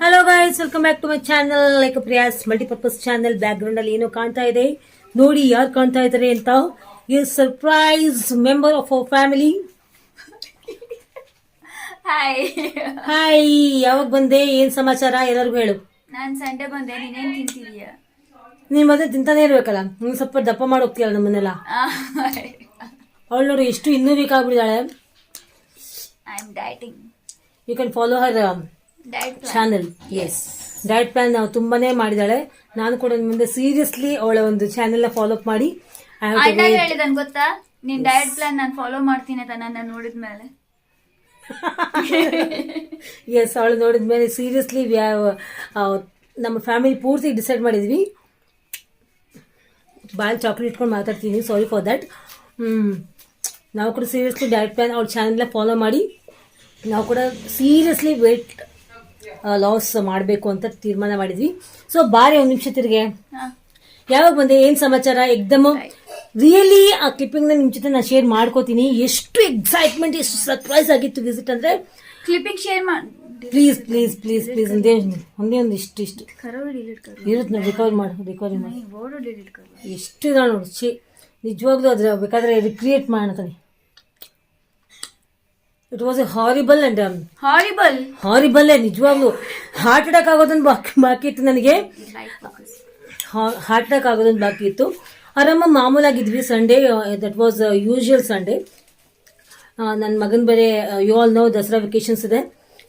Hello guys welcome back to my channel like Priya's multipurpose channel background ಅಲ್ಲಿ ಏನೋ ಕಾಣ್ತಾ ಇದೆ? ನೋಡಿ ಯಾರು ಕಾಣ್ತಾ ಇದ್ದಾರೆ ಅಂತ. ಈ surprise member of our family hi hi ಯಾವಾಗ ಬಂದೆ? ಏನ್ ಸಮಾಚಾರ? ಎಲ್ಲರಿಗೂ ಹೇಳು. ನಾನು ಸಂಡೆ ಬಂದೆ. ನೀನೇನ್ ತಿಂತಿದೀಯ? ನೀನ್ ಮತ್ತೆ ತಿಂತಾನೆ ಇರ್ಬೇಕಲ್ಲ. ನೀವು ಸ್ವಲ್ಪ ದಪ್ಪ ಮಾಡಿ ಹೋಗ್ತೀಯಲ್ಲ ನಮ್ಮನ್ನೆಲ್ಲ. ಅವಳು ನೋಡು ಎಷ್ಟು ಇನ್ನೂ weak ಆಗ್ಬಿಟ್ಟಿದ್ದಾಳೆ. I am dieting you can follow her channel yes diet plan ನಾವು ತುಂಬಾನೇ ಮಾಡಿದಾಳೆ ನಾನು ಕೂಡ ನಿಮ್ಮಿಂದ ಮುಂದೆ ಸೀರಿಯಸ್ಲಿ ಅವಳ ಒಂದು ಚಾನೆಲ್ ಫಾಲೋ ಅಪ್ ಮಾಡಿ. ಹೇಳಿದನ್ ಗೊತ್ತಾ? ನಿನ್ ಡಯಟ್ ಪ್ಲಾನ್ ನಾನು ಫಾಲೋ ಮಾಡ್ತೀನಿ ಅಂತ ನನ್ನ ನೋಡಿದ್ಮೇಲೆ. ಎಸ್ ಅವಳು ನೋಡಿದ್ಮೇಲೆ ಸೀರಿಯಸ್ಲಿ ನಮ್ಮ ಫ್ಯಾಮಿಲಿ ಪೂರ್ತಿ ಡಿಸೈಡ್ ಮಾಡಿದ್ವಿ. ಬಾಲ್ ಚಾಕ್ಲೇಟ್ ಇಟ್ಕೊಂಡು ಮಾತಾಡ್ತೀನಿ. ಸಾರಿ ಫಾರ್ ದ್ಯಾಟ್ ನಾವು ಕೂಡ ಸೀರಿಯಸ್ಲಿ ಡಯಟ್ ಪ್ಲಾನ್ ಅವ್ರ ಚಾನೆಲ್ ಫಾಲೋ ಮಾಡಿ. ನಾವು ಕೂಡ ಸೀರಿಯಸ್ಲಿ ವೆಯ್ಟ್ ಲಾಸ್ ಮಾಡಬೇಕು ಅಂತ ತೀರ್ಮಾನ ಮಾಡಿದ್ವಿ. ಸೊ ಬಾರಿ ಒಂದು ನಿಮಿಷ ತಿರ್ಗೆ. ಯಾವಾಗ ಬಂದೆ? ಏನ್ ಸಮಾಚಾರ? ಎಕ್ದಮ್ ರಿಯಲಿ ಆ ಕ್ಲಿಪ್ಪಿಂಗ್ನ ನಿಮ್ ಜೊತೆ ನಾನು ಶೇರ್ ಮಾಡ್ಕೋತೀನಿ. ಎಷ್ಟು ಎಕ್ಸೈಟ್ಮೆಂಟ್ ಎಷ್ಟು ಸರ್ಪ್ರೈಸ್ ಆಗಿತ್ತು ವಿಸಿಟ್ ಅಂದ್ರೆ. ಕ್ಲಿಪ್ಪಿಂಗ್ ಶೇರ್ ಮಾಡಿ ಪ್ಲೀಸ್ ಪ್ಲೀಸ್ ಪ್ಲೀಸ್ ಪ್ಲೀಸ್ ಒಂದೇ ಒಂದು ಒಂದೇ ಇಷ್ಟು ಇಷ್ಟು. ಇರುತ್ತೆ ನೋಡಿ ರಿಕವರ್ ಮಾಡು ರಿಕವರಿ ಮಾಡಿ. ಎಷ್ಟು ನೋಡಿ ಛೀ. ನಿಜವಾಗ್ಲೂ ಅದ್ರ ಬೇಕಾದ್ರೆ ರಿಕ್ರಿಯೇಟ್ ಮಾಡ್ತಾನೆ it was a horrible and horrible horrible ನಿಜವಾಗ್ಲೂ. ಹಾರ್ಟ್ ಅಟ್ಯಾಕ್ ಆಗೋದೊಂದು ಬಾಕಿ ಬಾಕಿ ಇತ್ತು ನನಗೆ. ಹಾರ್ಟ್ ಅಟ್ಯಾಕ್ ಆಗೋದೊಂದು ಬಾಕಿ ಇತ್ತು. ಆರಾಮ ಮಾಮೂಲಾಗಿದ್ವಿ Sunday that was usual Sunday ನನ್ನ ಮಗನ ಬೇರೆ you all know Dasara vacations ಇದೆ.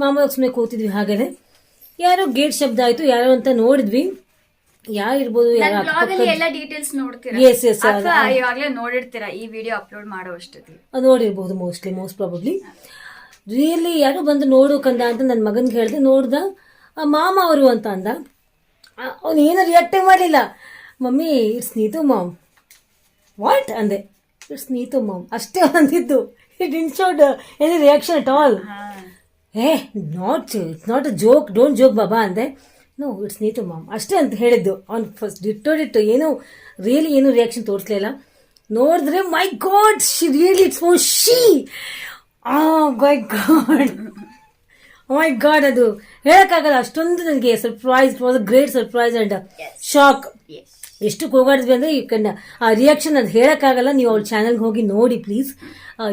ಮಾಮೂಲಾಗಿ ಸುಮ್ಮನೆ ಕೂತಿದ್ವಿ ಹಾಗೇನೆ. ಯಾರೋ ಗೇಟ್ ಶಬ್ದ ಆಯಿತು ಯಾರೋ ಅಂತ ನೋಡಿದ್ವಿ. ಯಾರು ಇರ್ಬೋದು ಬ್ಲಾಗ್ ಅಲ್ಲಿ ಎಲ್ಲ ಡೀಟೇಲ್ಸ್ ನೋಡ್ತೀರಾ? ಅಥವಾ ಇವಾಗ್ಲೇ ನೋಡಿರ್ತೀರಾ ಈ ವಿಡಿಯೋ ಅಪ್ಲೋಡ್ ಮಾಡೋ ಅಷ್ಟೊತ್ತಿಗೆ? ನೋಡಿರ್ಬೋದು ಮೋಸ್ಟ್ಲಿ ಮೋಸ್ಟ್ ಪ್ರಾಬಬ್ಲಿ ರಿಯಲಿ ಯಾರು ಬಂದು ನೋಡು ಕಂದ ಅಂತ ನನ್ನ ಮಗನ್ ಹೇಳಿದೆ ನೋಡ್ದ? ಮಾಮ ಅವರು ಅಂತ ಅಂದ. ಅವನು ಏನು ರಿಯಾಕ್ಟೇ ಮಾಡಲಿಲ್ಲ. Mummy it's Neethu mom. What ಅಂದೆ. It's Neethu mom. ಅಷ್ಟೇ ಅಂದಿದ್ದು. It in showed any reaction at all eh not it's not a joke don't joke ಬಾಬಾ ಅಂದೆ. ನೋ ಇಟ್ಸ್ ನೀತು ಮಾಮ್ ಅಷ್ಟೇ ಅಂತ ಹೇಳಿದ್ದು. ಅವ್ನು ಫಸ್ಟ್ ಡಿಟ್ಟೋ ಡಿಟ್ಟು ಏನು ರಿಯಲಿ ಏನೂ ರಿಯಾಕ್ಷನ್ ತೋರಿಸ್ಲಿಲ್ಲ ನೋಡಿದ್ರೆ my god she really it's oh she ah my god my god ಅದು ಹೇಳಕ್ಕಾಗಲ್ಲ. ಅಷ್ಟೊಂದು ನನಗೆ surprise was a great surprise and shock ಎಷ್ಟು ಕೂಗಾಡಿದ್ವಿ ಅಂದರೆ ಈ ಕಂಡ ಆ ರಿಯಾಕ್ಷನ್ ಅದು ಹೇಳೋಕ್ಕಾಗಲ್ಲ. ನೀವು ಅವ್ರ ಚಾನಲ್ಗೆ ಹೋಗಿ ನೋಡಿ ಪ್ಲೀಸ್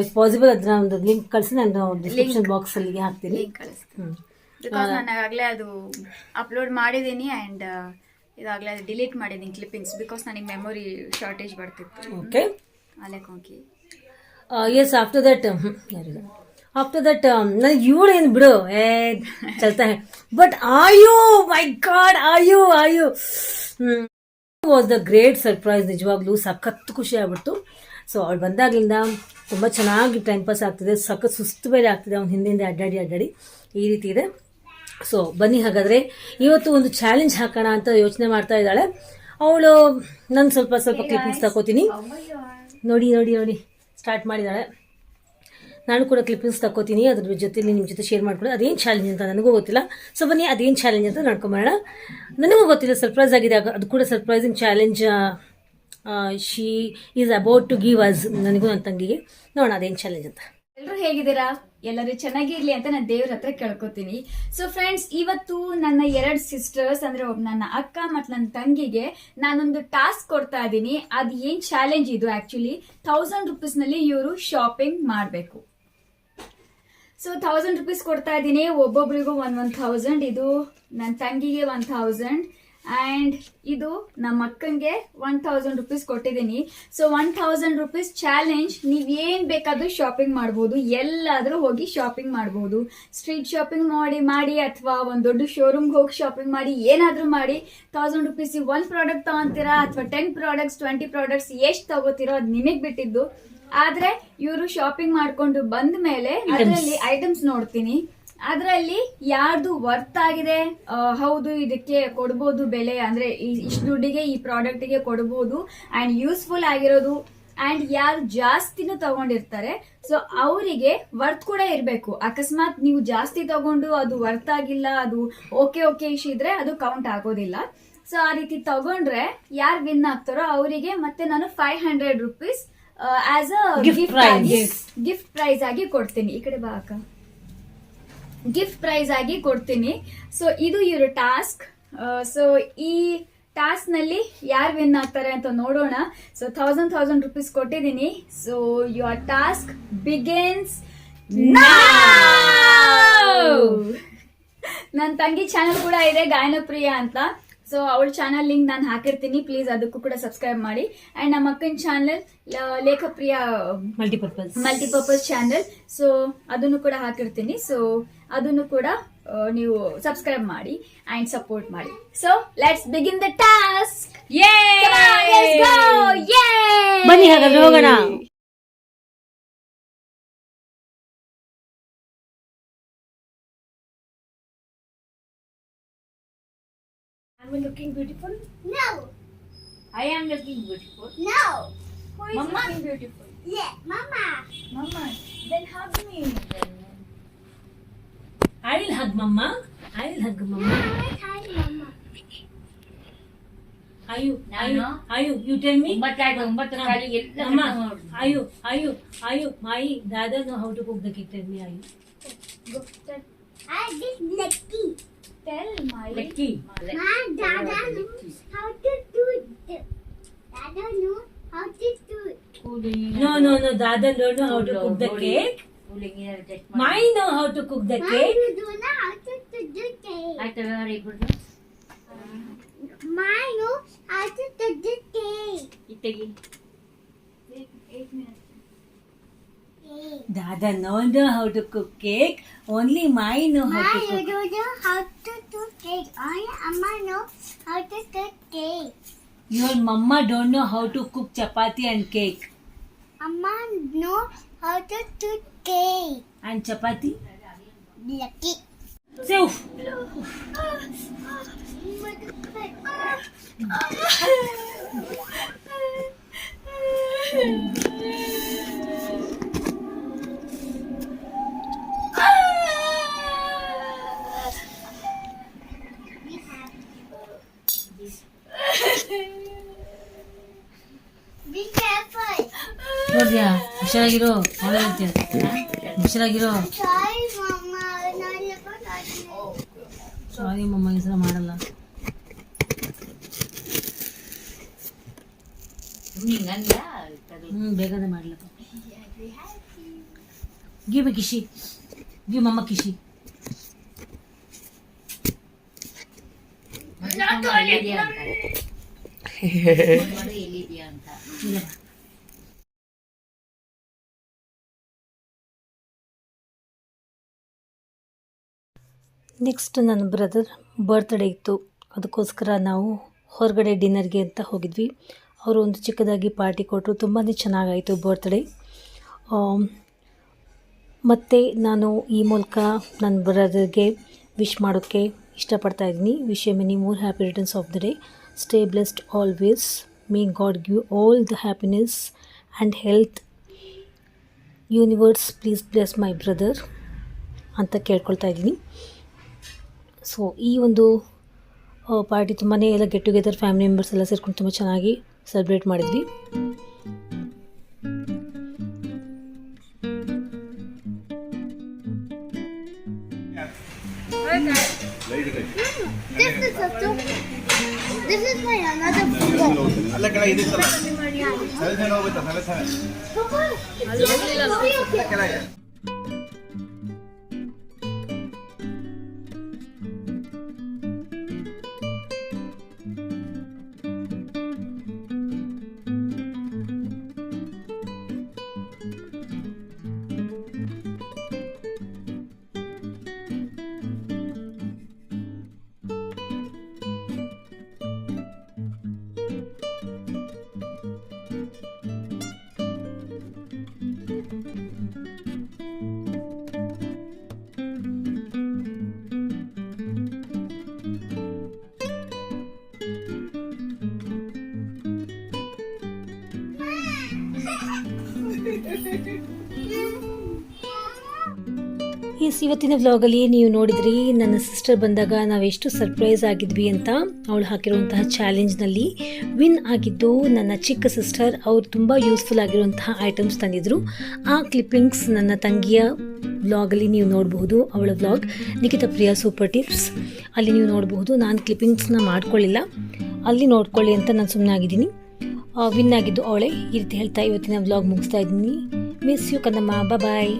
ಇಫ್ ಪಾಸಿಬಲ್ ಅದನ್ನ ಒಂದು ಲಿಂಕ್ ಕಳಿಸಿ ನಾನು ಡಿಸ್ಕ್ರಿಪ್ಷನ್ ಬಾಕ್ಸಲ್ಲಿ ಹಾಕ್ತೀನಿ. ಹ್ಞೂ ಬಿಕಾಸ್ ನಾನು ಆಗಲೇ ಅದು ಅಪ್ಲೋಡ್ ಮಾಡಿದ್ದೀನಿ ಆ್ಯಂಡ್ ಇದಾಗಲೇ ಅದು ಡಿಲೀಟ್ ಮಾಡಿದ್ದೀನಿ ಕ್ಲಿಪ್ಪಿಂಗ್ಸ್ ಬಿಕಾಸ್ ನನಗೆ ಮೆಮೊರಿ ಶಾರ್ಟೇಜ್ ಬರ್ತಿತ್ತು. ಓಕೆ ಅಲೆ ಕೊಂಕಿ S after that after that ನನಗೆ ಇವಳು ಏನು ಬಿಡು? ಏ ಚಲ್ತಾ ಬಟ್ ಆಯು ಮೈ ಗಾಡ್ ಆಯು ಆಯು ವಾಸ್ ದ ಗ್ರೇಟ್ ಸರ್ಪ್ರೈಸ್ ನಿಜವಾಗ್ಲೂ ಸಖತ್ ಖುಷಿ ಆಗ್ಬಿಡ್ತು. ಸೊ ಅವ್ಳು ಬಂದಾಗ್ಲಿಂದ ತುಂಬ ಚೆನ್ನಾಗಿ ಟೈಮ್ ಪಾಸ್ ಆಗ್ತಿದೆ. ಸಖತ್ ಸುಸ್ತು ಬೇರೆ ಆಗ್ತಿದೆ. ಅವ್ನು ಹಿಂದಿಂದ ಅಡ್ಡಾಡಿ ಅಡ್ಡಾಡಿ. ಈ ರೀತಿ ಇದೆ. ಸೊ ಬನ್ನಿ ಹಾಗಾದ್ರೆ. ಇವತ್ತು ಒಂದು ಚಾಲೆಂಜ್ ಹಾಕೋಣ ಅಂತ ಯೋಚನೆ ಮಾಡ್ತಾ ಇದ್ದಾಳೆ. ಅವಳು ನಾನು ಸ್ವಲ್ಪ ಸ್ವಲ್ಪ ಕ್ಲಿಪ್ಪಿಂಗ್ಸ್ ತಗೋತೀನಿ. ನೋಡಿ ನೋಡಿ ನೋಡಿ. ಸ್ಟಾರ್ಟ್ ಮಾಡಿದ್ದಾಳೆ ನಾನು ಕೂಡ ಕ್ಲಿಪ್ಪಿಂಗ್ಸ್ ತಗೋತೀನಿ. ಅದ್ರ ಜೊತೆಲಿ ನಿಮ್ಮ ಜೊತೆ ಶೇರ್ ಮಾಡ್ಕೊಂಡು ಅದೇನು ಚಾಲೆಂಜ್ ಅಂತ ನನಗೂ ಗೊತ್ತಿಲ್ಲ. ಸೊ ಬನ್ನಿ ಅದೇನು ಚಾಲೆಂಜ್ ಅಂತ ನೋಡ್ಕೊಂಬರೋಣ. ನನಗೂ ಗೊತ್ತಿಲ್ಲ ಸರ್ಪ್ರೈಸ್ ಆಗಿದೆ. ಅದು- ಅದು ಕೂಡ surprising challenge she is about to give us ನನಗೂ ನನ್ನ ತಂಗಿಗೆ. ನೋಡೋಣ ಅದೇನು ಚಾಲೆಂಜ್ ಅಂತ. ಎಲ್ಲರೂ ಹೇಗಿದ್ದೀರಾ? ಎಲ್ಲರೂ ಚೆನ್ನಾಗಿರ್ಲಿ ಅಂತ ನಾನು ದೇವ್ರ ಹತ್ರ ಕೇಳ್ಕೊತೀನಿ. ಸೊ ಫ್ರೆಂಡ್ಸ್ ಇವತ್ತು ನನ್ನ ಎರಡ್ ಸಿಸ್ಟರ್ಸ್ ಅಂದ್ರೆ ಒಬ್ಬ ನನ್ನ ಅಕ್ಕ ಮತ್ತು ನನ್ನ ತಂಗಿಗೆ ನಾನೊಂದು ಟಾಸ್ಕ್ ಕೊಡ್ತಾ ಇದ್ದೀನಿ. ಅದು ಏನ್ ಚಾಲೆಂಜ್ ಇದು ಥೌಸಂಡ್ ರುಪೀಸ್ನಲ್ಲಿ ಇವರು ಶಾಪಿಂಗ್ ಮಾಡಬೇಕು. ಸೊ ಥೌಸಂಡ್ ರುಪೀಸ್ ಕೊಡ್ತಾ ಇದ್ದೀನಿ. ಒಬ್ಬೊಬ್ರಿಗೂ ಒನ್ ಒನ್ ಥೌಸಂಡ್ ಇದು ನನ್ನ ತಂಗಿಗೆ ಒನ್ ಥೌಸಂಡ್ ಆ್ಯಂಡ್ ಇದು ನಮ್ಮ ಅಕ್ಕಂಗೆ ಒನ್ ಥೌಸಂಡ್ ರುಪೀಸ್ ಕೊಟ್ಟಿದ್ದೀನಿ. So one thousand rupees challenge ನೀವು ಏನ್ ಬೇಕಾದ್ರೂ ಶಾಪಿಂಗ್ ಮಾಡ್ಬೋದು. ಎಲ್ಲಾದರೂ ಹೋಗಿ ಶಾಪಿಂಗ್ ಮಾಡ್ಬೋದು. ಸ್ಟ್ರೀಟ್ ಶಾಪಿಂಗ್ ಮಾಡಿ ಮಾಡಿ ಅಥವಾ ಒಂದು ದೊಡ್ಡ ಶೋರೂಮ್ಗೆ ಹೋಗಿ ಶಾಪಿಂಗ್ ಮಾಡಿ ಏನಾದರೂ ಮಾಡಿ ತೌಸಂಡ್ ರುಪೀಸಿಗೆ ಒಂದು ಪ್ರಾಡಕ್ಟ್ ತಗೊಂತೀರಾ ಅಥವಾ ಟೆನ್ ಪ್ರಾಡಕ್ಟ್ಸ್ ಟ್ವೆಂಟಿ ಪ್ರಾಡಕ್ಟ್ಸ್ ಎಷ್ಟು ತಗೋತೀರೋ ಅದು ನಿಮಗೆ ಬಿಟ್ಟಿದ್ದು. ಆದ್ರೆ ಇವರು ಶಾಪಿಂಗ್ ಮಾಡ್ಕೊಂಡು ಬಂದ ಮೇಲೆ ಅದರಲ್ಲಿ ಐಟಮ್ಸ್ ನೋಡ್ತೀನಿ. ಅದರಲ್ಲಿ ಯಾರ್ದು ವರ್ತ್ ಆಗಿದೆ? ಹೌದು ಇದಕ್ಕೆ ಕೊಡ್ಬೋದು ಬೆಲೆ. ಅಂದ್ರೆ ಇಷ್ಟು ದುಡ್ಡಿಗೆ ಈ ಪ್ರಾಡಕ್ಟ್ಗೆ ಕೊಡ್ಬೋದು ಅಂಡ್ ಯೂಸ್ಫುಲ್ ಆಗಿರೋದು. ಅಂಡ್ ಯಾರು ಜಾಸ್ತಿನೂ ತಗೊಂಡಿರ್ತಾರೆ. ಸೊ ಅವರಿಗೆ ವರ್ತ್ ಕೂಡ ಇರಬೇಕು. ಅಕಸ್ಮಾತ್ ನೀವು ಜಾಸ್ತಿ ತಗೊಂಡು ಅದು ವರ್ತ್ ಆಗಿಲ್ಲ ಅದು ಓಕೆ ಓಕೆ ಇಷ್ಟಿದ್ರೆ ಇದ್ರೆ ಅದು ಕೌಂಟ್ ಆಗೋದಿಲ್ಲ. ಸೊ ಆ ರೀತಿ ತಗೊಂಡ್ರೆ ಯಾರು ವಿನ್ ಆಗ್ತಾರೋ ಅವರಿಗೆ ಮತ್ತೆ ನಾನು five hundred rupees as a gift. Gift prize ಆಗಿ ಕೊಡ್ತೀನಿ. ಈ ಕಡೆ ಬಾ ಅಕ್ಕ. ಗಿಫ್ಟ್ ಪ್ರೈಸ್ ಆಗಿ ಕೊಡ್ತೀನಿ. ಸೊ ಇದು ಇವ್ರ ಟಾಸ್ಕ್ ಸೊ ಈ ಟಾಸ್ಕ್ನಲ್ಲಿ ಯಾರು ವಿನ್ ಆಗ್ತಾರೆ ಅಂತ ನೋಡೋಣ. ಸೊ ಥೌಸಂಡ್ ಥೌಸಂಡ್ ರುಪೀಸ್ ಕೊಟ್ಟಿದ್ದೀನಿ. ಸೊ ಯುವರ್ ಟಾಸ್ಕ್ ಬಿಗಿನ್ಸ್ ನನ್ನ ತಂಗಿ ಚಾನಲ್ ಕೂಡ ಇದೆ ಗಾಯನಪ್ರಿಯ ಅಂತ. ಸೊ ಅವಳ ಚಾನಲ್ ಲಿಂಕ್ ನಾನು ಹಾಕಿರ್ತೀನಿ. ಪ್ಲೀಸ್ ಅದಕ್ಕೂ ಕೂಡ ಸಬ್ಸ್ಕ್ರೈಬ್ ಮಾಡಿ. ಅಂಡ್ ನಮ್ಮ ಅಕ್ಕನ channel Lekhapriya multipurpose multipurpose channel so ಅದನ್ನು ಕೂಡ ಹಾಕಿರ್ತೀನಿ. ಸೊ ಅದನ್ನು ಕೂಡ ನೀವು ಸಬ್ಸ್ಕ್ರೈಬ್ ಮಾಡಿ ಅಂಡ್ ಸಪೋರ್ಟ್ ಮಾಡಿ. So let's begin the task ಬನ್ನಿ ಹಾಗಾದ್ರೆ ಹೋಗೋಣ. Am I looking beautiful? No, I am looking beautiful. no. Who is Mama. looking beautiful? Yeah, Mama. Mama. Then hug me. I will hug ಮಮ್ಮ I will hug ಮಮ್ಮ Hi, Mama. Ayu Ayu Ayu you tell me ಒಂಬತ್ತಾಯ್ತು ಒಂಬತ್ತು ಕಾಲಿ ಎಲ್ಲ ಅಮ್ಮ ನೋಡು. Ayu Ayu Ayu my dada know how to cook the cake tell me Ayu Go tell, I did Lucky. tell my Lekki. My Dada knows how to do it. Dada knows how to do it. No, no, no. Dada don't know how to cook the cake. My know how to cook the cake. Mine don't know how to do cake. I tell you good Mine knows how to do the cake. Eight minutes. Dada no know how to cook cake. Only my know how Ma, to cook. you don't know how to do cake. Only Amma know how to cook cake. Your mama don't know how to cook chapati and cake. Amma know how to do cake. And chapati? Lucky. Say oof. ಹುಷಾರಾಗಿರೋ ಹುಷಾರಾಗಿರೋ ಸಾರಿ ಮಮ್ಮ ಈ ಸಲ ಮಾಡಲ್ಲ. ಹ್ಞೂ ಬೇಗನೆ ಮಾಡ್ಲಪ್ಪ give ಕಿಶಿ. Give ಮಮ್ಮ ಕಿಶಿ. ಎಲ್ಲಿದ್ಯಾ ಅಂತ. Next ನನ್ನ ಬ್ರದರ್ ಬರ್ತ್ಡೇ ಇತ್ತು. ಅದಕ್ಕೋಸ್ಕರ ನಾವು ಹೊರಗಡೆ ಡಿನ್ನರ್ಗೆ ಅಂತ ಹೋಗಿದ್ವಿ. ಅವರು ಒಂದು ಚಿಕ್ಕದಾಗಿ ಪಾರ್ಟಿ ಕೊಟ್ಟರು ತುಂಬಾ ಚೆನ್ನಾಗಾಯಿತು ಬರ್ತ್ಡೇ ಮತ್ತು ನಾನು ಈ ಮೂಲಕ ನನ್ನ ಬ್ರದರ್ಗೆ ವಿಶ್ ಮಾಡೋಕ್ಕೆ ಇಷ್ಟಪಡ್ತಾ ಇದ್ದೀನಿ. Wish a many more happy returns of the day stay blessed always may god give all the happiness and health universe please bless my brother ಅಂತ ಕೇಳ್ಕೊಳ್ತಾ ಇದ್ದೀನಿ. ಸೊ ಈ ಒಂದು ಪಾರ್ಟಿ ತುಂಬಾ ಎಲ್ಲ ಗೆಟ್ ಟುಗೆದರ್ ಫ್ಯಾಮಿಲಿ ಮೆಂಬರ್ಸ್ ಎಲ್ಲ ಸೇರ್ಕೊಂಡು ತುಂಬ ಚೆನ್ನಾಗಿ ಸೆಲೆಬ್ರೇಟ್ ಮಾಡಿದ್ವಿ. This ಎಸ್, ಇವತ್ತಿನ ವ್ಲಾಗಲ್ಲಿ ನೀವು ನೋಡಿದ್ರಿ, ನನ್ನ ಸಿಸ್ಟರ್ ಬಂದಾಗ ನಾವೆಷ್ಟು ಸರ್ಪ್ರೈಸ್ ಆಗಿದ್ವಿ ಅಂತ. ಅವಳು ಹಾಕಿರುವಂತಹ ಚಾಲೆಂಜ್ನಲ್ಲಿ ವಿನ್ ಆಗಿದ್ದು ನನ್ನ ಚಿಕ್ಕ ಸಿಸ್ಟರ್ ಅವ್ರು ತುಂಬ ಯೂಸ್ಫುಲ್ ಆಗಿರುವಂತಹ ಐಟಮ್ಸ್ ತಂದಿದ್ರು. ಆ ಕ್ಲಿಪ್ಪಿಂಗ್ಸ್ ನನ್ನ ತಂಗಿಯ ವ್ಲಾಗಲ್ಲಿ ನೀವು ನೋಡಬಹುದು, ಅವಳ blog Nikhita Priya super tips ಅಲ್ಲಿ ನೀವು ನೋಡಬಹುದು, ನಾನು ಕ್ಲಿಪ್ಪಿಂಗ್ಸ್ನ ಮಾಡ್ಕೊಳ್ಳಿಲ್ಲ. ಅಲ್ಲಿ ನೋಡ್ಕೊಳ್ಳಿ ಅಂತ ನಾನು ಸುಮ್ಮನಾಗಿದ್ದೀನಿ ವಿನ್ ಆಗಿದ್ದು ಅವಳೆ ಈ ರೀತಿ ಹೇಳ್ತಾ ಇವತ್ತಿನ ವ್ಲಾಗ್ ಮುಗಿಸ್ತಾ ಇದ್ದೀನಿ. Miss you Kannamma. ಬಾಯ್